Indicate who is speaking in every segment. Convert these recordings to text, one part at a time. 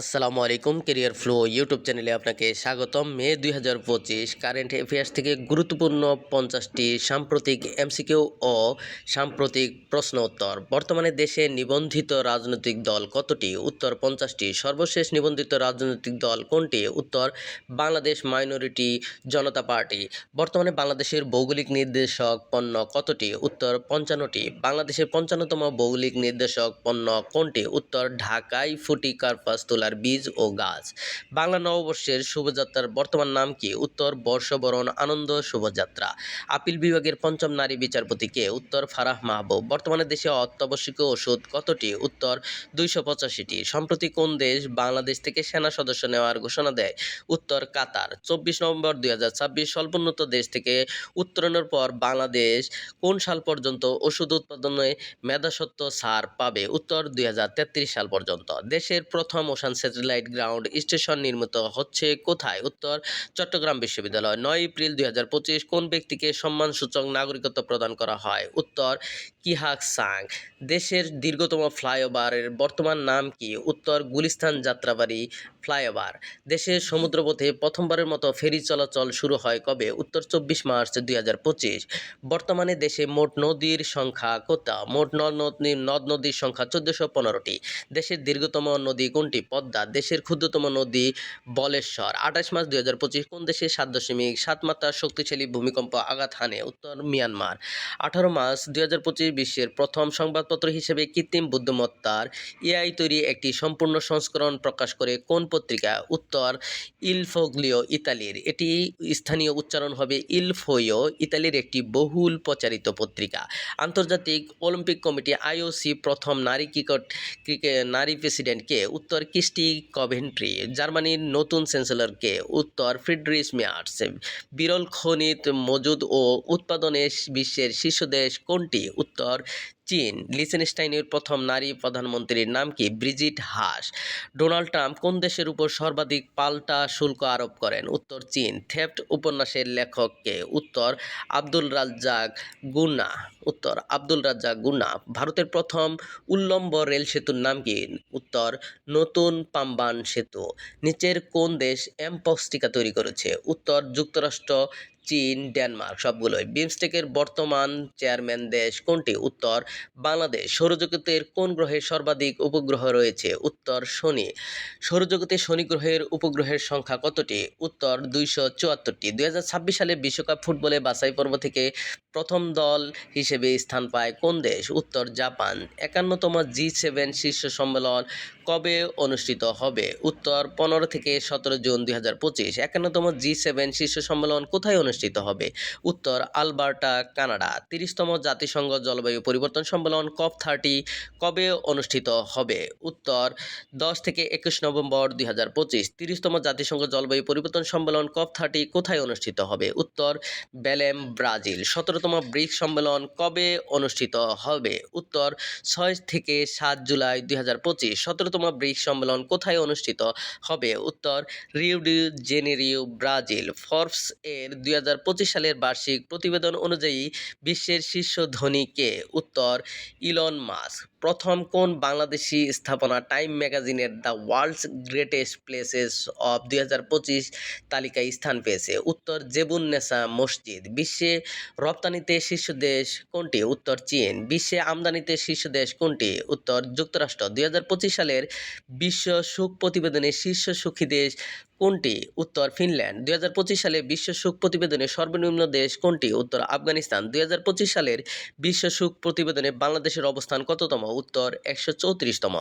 Speaker 1: আসসালামু আলাইকুম career flow YouTube চ্যানেলে আপনাকে স্বাগতম। মে দুই হাজার পঁচিশ কারেন্ট অ্যাফেয়ার্স থেকে গুরুত্বপূর্ণ পঞ্চাশটি সাম্প্রতিক এমসিকিউ ও সাম্প্রতিক প্রশ্ন উত্তর। বর্তমানে দেশে নিবন্ধিত রাজনৈতিক দল কতটি? উত্তর পঞ্চাশটি। সর্বশেষ নিবন্ধিত রাজনৈতিক দল কোনটি? উত্তর, বাংলাদেশ মাইনরিটি জনতা পার্টি বর্তমানে বাংলাদেশের ভৌগোলিক নির্দেশক পণ্য কতটি? উত্তর পঞ্চান্নটি। বাংলাদেশের পঞ্চান্নতম ভৌগোলিক নির্দেশক পণ্য কোনটি? উত্তর ঢাকাই ফুটি কার্পাস তোলার বীজ ও গাছ। বাংলা নববর্ষের শুভযাত্রার বর্তমান নাম কি? উত্তর, বর্ষবরণ, আনন্দ, শুভযাত্রা। আপিল বিভাগের পঞ্চম নারী বিচারপতি কে উত্তর, ফারাহ মাহবুব। বর্তমানে দেশে অত্যাবশ্যকীয় ওষুধ কতটি? উত্তর, দুইশো পঁচাশিটি। সম্প্রতি কোন দেশ বাংলাদেশ থেকে সেনা সদস্য নেওয়ার ঘোষণা দেয়? উত্তর, কাতার। চব্বিশ নভেম্বর দুই হাজার ছাব্বিশ স্বল্পোন্নত দেশ থেকে উত্তরণের পর বাংলাদেশ কোন সাল পর্যন্ত ওষুধ উৎপাদনে মেধাসত্ত্ব ছাড় পাবে? উত্তর, দুই হাজার তেত্রিশ সাল পর্যন্ত। দেশের প্রথম ওশান স্যাটেলাইট গ্রাউন্ড স্টেশন নির্মিত হচ্ছে কোথায়? উত্তর, চট্টগ্রাম বিশ্ববিদ্যালয়, নয় এপ্রিল দুই হাজার পঁচিশ, কোন ব্যক্তিকে সম্মানসূচক নাগরিকত্ব প্রদান করা হয়? উত্তর কিহাক সাং। দেশের দীর্ঘতম ফ্লাইওভারের বর্তমান নাম কি? উত্তর গুলিস্তান যাত্রাবাড়ি ফ্লাইওভার। দেশের সমুদ্রপথে প্রথমবারের মতো ফেরি চলাচল শুরু হয় কবে? উত্তর চব্বিশ মার্চ দুই হাজার পঁচিশ। বর্তমানে দেশে মোট নদীর সংখ্যা কত? মোট নদ নদী, নদ নদীর সংখ্যা চোদ্দশো পনেরোটি। দেশের দীর্ঘতম নদী কোনটি? পদ্মা। দেশের ক্ষুদ্রতম নদী বলেশ্বর। আঠাশ মার্চ দুই হাজার পঁচিশ, কোন দেশে সাত দশমিক সাত মাত্রার শক্তিশালী ভূমিকম্প আঘাত হানে? উত্তর মিয়ানমার। আঠারো মার্চ দুই হাজার পঁচিশ বিশ্বের প্রথম সংবাদপত্র হিসেবে কৃত্রিম বুদ্ধিমত্তার এআই তৈরি একটি সম্পূর্ণ সংস্করণ প্রকাশ করে কোন পত্রিকা? উত্তর, ইলফোগ্লিও ইতালির। এটি স্থানীয় উচ্চারণ হবে ইলফোয়ো ইতালির একটি বহুল প্রচারিত পত্রিকা। আন্তর্জাতিক অলিম্পিক কমিটি আইওসি প্রথম নারী ক্রিকেট ক্রিকেট নারী প্রেসিডেন্টকে। উত্তর কিস্টি কভেন্ট্রি, জার্মানির নতুন চ্যান্সেলরকে। উত্তর ফ্রিডরিস মেয়ার্স বিরল খনিজ মজুদ ও উৎপাদনে বিশ্বের শীর্ষ দেশ কোনটি? উত্তর চীন লিসেনস্টাইনের প্রথম নারী প্রধানমন্ত্রীর নাম কি? ব্রিজিট হাস। ডোনাল্ড ট্রাম্প কোন দেশের উপর সর্বাধিক পাল্টা শুল্ক আরোপ করেন? উত্তর চীন। থেফট উপন্যাসের লেখককে উত্তর আব্দুল রাজ্জাক গুনা। উত্তর আব্দুল রাজ্জাক গুনা। ভারতের প্রথম উল্লম্ব রেল সেতুর নাম কি? উত্তর নতুন পাম্বান সেতু। নিচের কোন দেশ টিকা তৈরি করেছে? উত্তর যুক্তরাষ্ট্র চীন, ডেনমার্ক সবগুলোই বিমস্টেকের বর্তমান চেয়ারম্যান দেশ কোনটি? উত্তর, বাংলাদেশ। সৌরজগতের কোন গ্রহে সর্বাধিক উপগ্রহ রয়েছে? উত্তর, শনি। সৌরজগতে শনি গ্রহের উপগ্রহের সংখ্যা কতটি? উত্তর, দুইশো চুয়াত্তরটি। দুই হাজার ছাব্বিশ সালে বিশ্বকাপ ফুটবলে বাছাই পর্ব থেকে প্রথম দল হিসেবে স্থান পায় কোন দেশ? উত্তর, জাপান। একান্নতম জি সেভেন শীর্ষ সম্মেলন কবে অনুষ্ঠিত হবে? উত্তর, পনেরো থেকে সতেরো জুন দুই হাজার পঁচিশ। একান্নতম জি সেভেন শীর্ষ সম্মেলন কোথায় অনুষ্ঠিত হবে? উত্তর, আলবার্টা, কানাডা। তিরিশতম জাতিসংঘ জলবায়ু পরিবর্তন সম্মেলন কপ থার্টি কবে অনুষ্ঠিত হবে? উত্তর, দশ থেকে একুশ নভেম্বর দুই হাজার পঁচিশ। তিরিশতম জাতিসংঘ জলবায়ু পরিবর্তন সম্মেলন কপ থার্টি কোথায় অনুষ্ঠিত হবে? উত্তর, বেলেম, ব্রাজিল। সতেরোতম ব্রিক্স সম্মেলন কবে অনুষ্ঠিত হবে? উত্তর, ছয় থেকে সাত জুলাই দুই হাজার পঁচিশ। সতেরোতম ব্রিক্স সম্মেলন কোথায় অনুষ্ঠিত হবে? উত্তর, Rio de Janeiro, Brazil. Forbes এর দুই হাজার পঁচিশ সালের বার্ষিক প্রতিবেদন অনুযায়ী বিশ্বের শীর্ষ ধনী কে? উত্তর, ইলন মাস্ক। প্রথম কোন বাংলাদেশি স্থাপনা টাইম ম্যাগাজিনের the world's greatest places of দুই তালিকায় স্থান পেয়েছে? উত্তর জেবুন্নেসা মসজিদ। বিশ্বে রপ্তানিতে শীর্ষ দেশ কোনটি? উত্তর চীন। বিশ্বে আমদানিতে শীর্ষ দেশ কোনটি? উত্তর যুক্তরাষ্ট্র। দুই হাজার পঁচিশ সালের বিশ্ব সুখ প্রতিবেদনে শীর্ষ সুখী দেশ কোনটি? উত্তর, ফিনল্যান্ড। দুই হাজার পঁচিশ সালে বিশ্ব সুখ প্রতিবেদনে সর্বনিম্ন দেশ কোনটি? উত্তর, আফগানিস্তান। দুই হাজার পঁচিশ সালের বিশ্ব সুখ প্রতিবেদনে বাংলাদেশের অবস্থান কততম? উত্তর, একশো চৌত্রিশতম।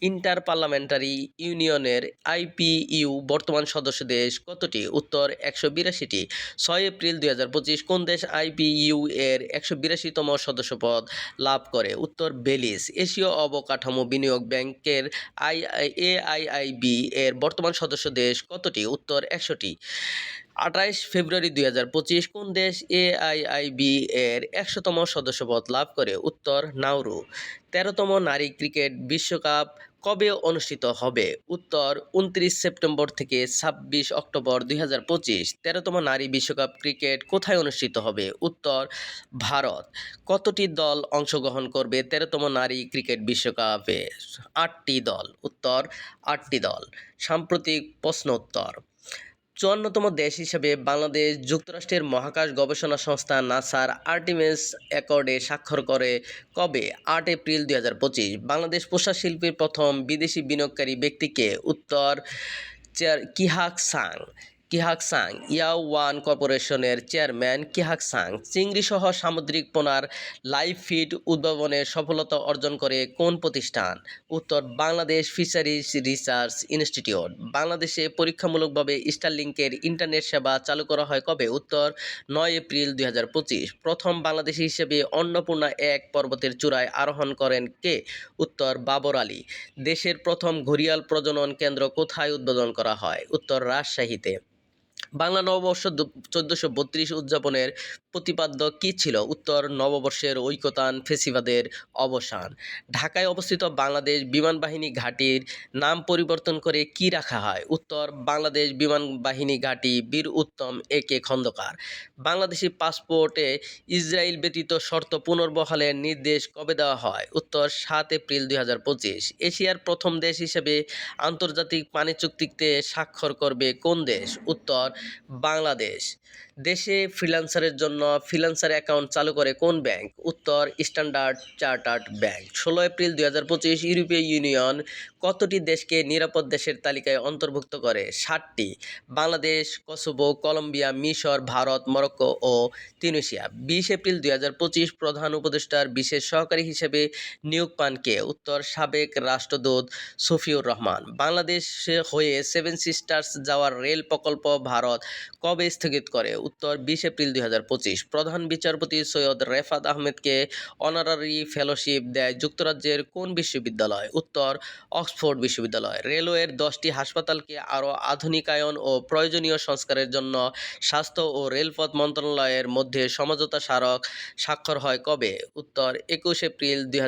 Speaker 1: ইন্টার পার্লামেন্টারি ইউনিয়নের আইপিইউ বর্তমান সদস্য দেশ কতটি? উত্তর, একশো বিরাশিটি। ছয় এপ্রিল দুই হাজার পঁচিশ কোন দেশ আইপিইউ এর একশো বিরাশিতম সদস্যপদ লাভ করে? উত্তর বেলিস এশীয় অবকাঠামো বিনিয়োগ ব্যাংকের আই এআইআইবি এর বর্তমান সদস্য দেশ কতটি উত্তর একশোটি। আঠাইশ ফেব্রুয়ারি দুই হাজার পঁচিশ কোন দেশ এআইআইবি এর একশোতম সদস্যপদ লাভ করে? উত্তর নাউরু তেরোতম নারী ক্রিকেট বিশ্বকাপ কবে অনুষ্ঠিত হবে? উত্তর, উনত্রিশ সেপ্টেম্বর থেকে ছাব্বিশ অক্টোবর দুই হাজার পঁচিশ। তেরোতম নারী বিশ্বকাপ ক্রিকেট কোথায় অনুষ্ঠিত হবে? উত্তর, ভারত। কতটি দল অংশগ্রহণ করবে তেরোতম নারী ক্রিকেট বিশ্বকাপে? আটটি দল। উত্তর, আটটি দল। সাম্প্রতিক প্রশ্ন উত্তর। চুয়ান্নতম দেশ হিসেবে বাংলাদেশ যুক্তরাষ্ট্রের মহাকাশ গবেষণা সংস্থা নাসার আর্টিমেস অ্যাকর্ডে স্বাক্ষর করে কবে আট এপ্রিল দুই হাজার পঁচিশ। বাংলাদেশ পোশাক শিল্পের প্রথম বিদেশি বিনিয়োগকারী ব্যক্তিকে উত্তর চেয়ার কিহাক সাং কিহাক সাং, ইয়াও ওয়ান কর্পোরেশনের চেয়ারম্যান কিহাক সাং, চিংড়িসহ সামুদ্রিক পোনার লাইভ ফিড উদ্ভাবনে সফলতা অর্জন করে কোন প্রতিষ্ঠান? উত্তর, বাংলাদেশ ফিশারিজ রিসার্চ ইনস্টিটিউট। বাংলাদেশে পরীক্ষামূলকভাবে স্টারলিংকের ইন্টারনেট সেবা চালু করা হয় কবে? উত্তর, নয় এপ্রিল দুই প্রথম বাংলাদেশি হিসেবে অন্নপূর্ণা এক পর্বতের চূড়ায় আরোহণ করেন কে? উত্তর, বাবর আলী। দেশের প্রথম ঘড়িয়াল প্রজনন কেন্দ্র কোথায় উদ্বোধন করা হয়? উত্তর, রাজশাহীতে। বাংলা নববর্ষ চোদ্দোশো বত্রিশ উদযাপনের প্রতিপাদ্য কী ছিল? উত্তর, নববর্ষের ঐকতান, ফেসিবাদের অবসান। ঢাকায় অবস্থিত বাংলাদেশ বিমান বাহিনী ঘাঁটির নাম পরিবর্তন করে কি রাখা হয়? উত্তর, বাংলাদেশ বিমান বাহিনী ঘাঁটি বীর উত্তম এ কে খন্দকার। বাংলাদেশি পাসপোর্টে ইসরায়েল ব্যতীত শর্ত পুনর্বহালের নির্দেশ কবে দেওয়া হয়? উত্তর, সাত এপ্রিল দুই হাজার পঁচিশ। এশিয়ার প্রথম দেশ হিসেবে আন্তর্জাতিক পানি চুক্তিতে স্বাক্ষর করবে কোন দেশ? উত্তর বাংলাদেশ। দেশে ফ্রিল্যান্সারের জন্য ফ্রিলান্সার অ্যাকাউন্ট চালু করে কোন ব্যাংক উত্তর স্ট্যান্ডার্ড চার্টার্ড ব্যাংক ষোলো এপ্রিল দুই পঁচিশ ইউরোপীয় ইউনিয়ন কতটি দেশকে নিরাপদ দেশের তালিকায় অন্তর্ভুক্ত করে? ষাটটি। বাংলাদেশ কসোভো কলম্বিয়া মিশর ভারত মরক্কো ও তিউনিসিয়া বিশ এপ্রিল দুই পঁচিশ প্রধান উপদেষ্টার বিশেষ সহকারী হিসেবে নিয়োগ পান কে? উত্তর, সাবেক রাষ্ট্রদূত সফিউর রহমান। বাংলাদেশ হয়ে সেভেন সিস্টার্স যাওয়ার রেল প্রকল্প ভারত কবে স্থগিত করে? উত্তর, বিশ এপ্রিল দুই প্রধান বিচারপতি সৈয়দ রেফাত আহমেদকে অনারারি ফেলোশিপ দেয় যুক্তরাজ্যের কোন বিশ্ববিদ্যালয়? উত্তর, অক্সফোর্ড বিশ্ববিদ্যালয়। রেলওয়ের দশটি হাসপাতালকে আরও আধুনিকায়ন ও প্রয়োজনীয় সংস্কারের জন্য স্বাস্থ্য ও রেলপথ মন্ত্রণালয়ের মধ্যে সমঝোতা স্মারক স্বাক্ষর হয় কবে? উত্তর, একুশ এপ্রিল দুই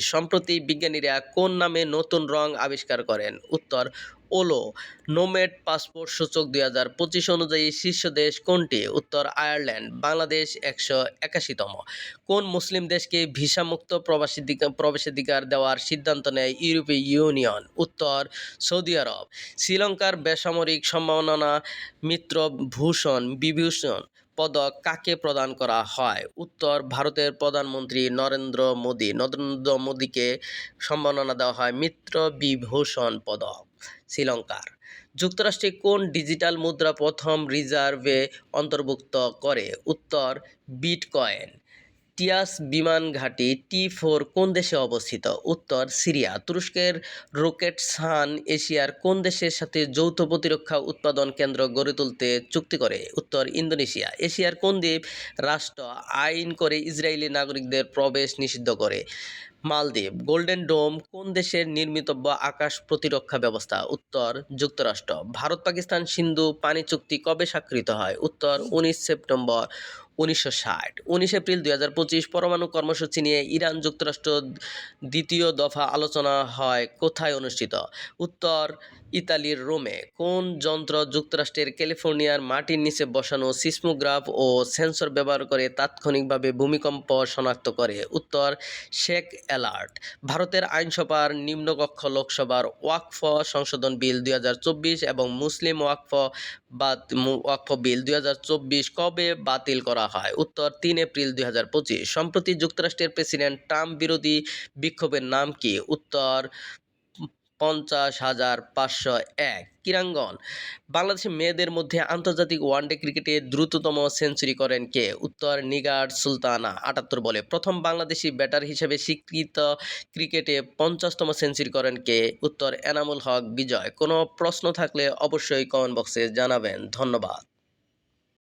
Speaker 1: সম্প্রতি বিজ্ঞানীরা কোন নামে নতুন রং আবিষ্কার করেন? উত্তর ওলো। নোমেড পাসপোর্ট সূচক দুই হাজার পঁচিশ অনুযায়ী শীর্ষ দেশ কোনটি? উত্তর আয়ারল্যান্ড। বাংলাদেশ একশো একাশিতম। কোন মুসলিম দেশকে ভিসামুক্ত প্রবাসী প্রবেশাধিকার দেওয়ার সিদ্ধান্ত নেয় ইউরোপীয় ইউনিয়ন? উত্তর সৌদি আরব। শ্রীলঙ্কার বেসামরিক সম্মাননা মিত্র ভূষণ, বিভূষণ পদক কাকে প্রদান করা হয়? উত্তর, ভারতের প্রধানমন্ত্রী নরেন্দ্র মোদী। নরেন্দ্র মোদীকে সম্মাননা দেওয়া হয় মিত্র বিভূষণ পদক, শ্রীলঙ্কার। যুক্তরাষ্ট্রে কোন ডিজিটাল মুদ্রা প্রথম রিজার্ভে অন্তর্ভুক্ত করে? উত্তর, বিটকয়েন। টিয়াস বিমান ঘাঁটি টি ফোর কোন দেশে অবস্থিত? উত্তর, সিরিয়া। তুরস্কের রকেট সান এশিয়ার কোন দেশের সাথে যৌথ প্রতিরক্ষা উৎপাদন কেন্দ্র গড়ে তুলতে চুক্তি করে? উত্তর, ইন্দোনেশিয়া। এশিয়ার কোন দ্বীপ রাষ্ট্র আইন করে ইসরায়েলি নাগরিকদের প্রবেশ নিষিদ্ধ করে? মালদ্বীপ। গোল্ডেন ডোম কোন দেশের নির্মিতব্য আকাশ প্রতিরক্ষা ব্যবস্থা? উত্তর, যুক্তরাষ্ট্র। ভারত পাকিস্তান সিন্ধু পানি চুক্তি কবে স্বাক্ষরিত হয়? উত্তর, উনিশ সেপ্টেম্বর উনিশশো ষাট। উনিশ এপ্রিল দুই হাজার পঁচিশ পরমাণু কর্মসূচি নিয়ে ইরান যুক্তরাষ্ট্র দ্বিতীয় দফা আলোচনা হয় কোথায় অনুষ্ঠিত? উত্তর ইতালির রোমে। কোন যন্ত্র যুক্তরাষ্ট্রের ক্যালিফোর্নিয়ার মাটির নিচে বসানো সিসমোগ্রাফ ও সেন্সর ব্যবহার করে তাৎক্ষণিকভাবে ভূমিকম্প শনাক্ত করে? উত্তর, শেক অ্যালার্ট। ভারতের আইনসভার নিম্নকক্ষ লোকসভার ওয়াকফ সংশোধন বিল দুই হাজার চব্বিশ এবং মুসলিম ওয়াকফ বা ওয়াকফ বিল দুই হাজার চব্বিশ কবে বাতিল করা হয়। উত্তর তিন এপ্রিল দুই হাজার পঁচিশ। সম্প্রতি যুক্তরাষ্ট্রের প্রেসিডেন্ট ট্রাম্প বিরোধী বিক্ষোভের নাম কি? উত্তর পঞ্চাশ হাজার পাঁচশো এক। ক্রীড়াঙ্গন বাংলাদেশের মেয়েদের মধ্যে আন্তর্জাতিক ওয়ানডে ক্রিকেটে দ্রুততম সেঞ্চুরি করেন কে? উত্তর নিগার সুলতানা, আটাত্তর বলে। প্রথম বাংলাদেশি ব্যাটার হিসেবে স্বীকৃত ক্রিকেটে পঞ্চাশতম সেঞ্চুরি করেন কে? উত্তর এনামুল হক বিজয়। কোনো প্রশ্ন থাকলে অবশ্যই কমেন্ট বক্সে জানাবেন। ধন্যবাদ।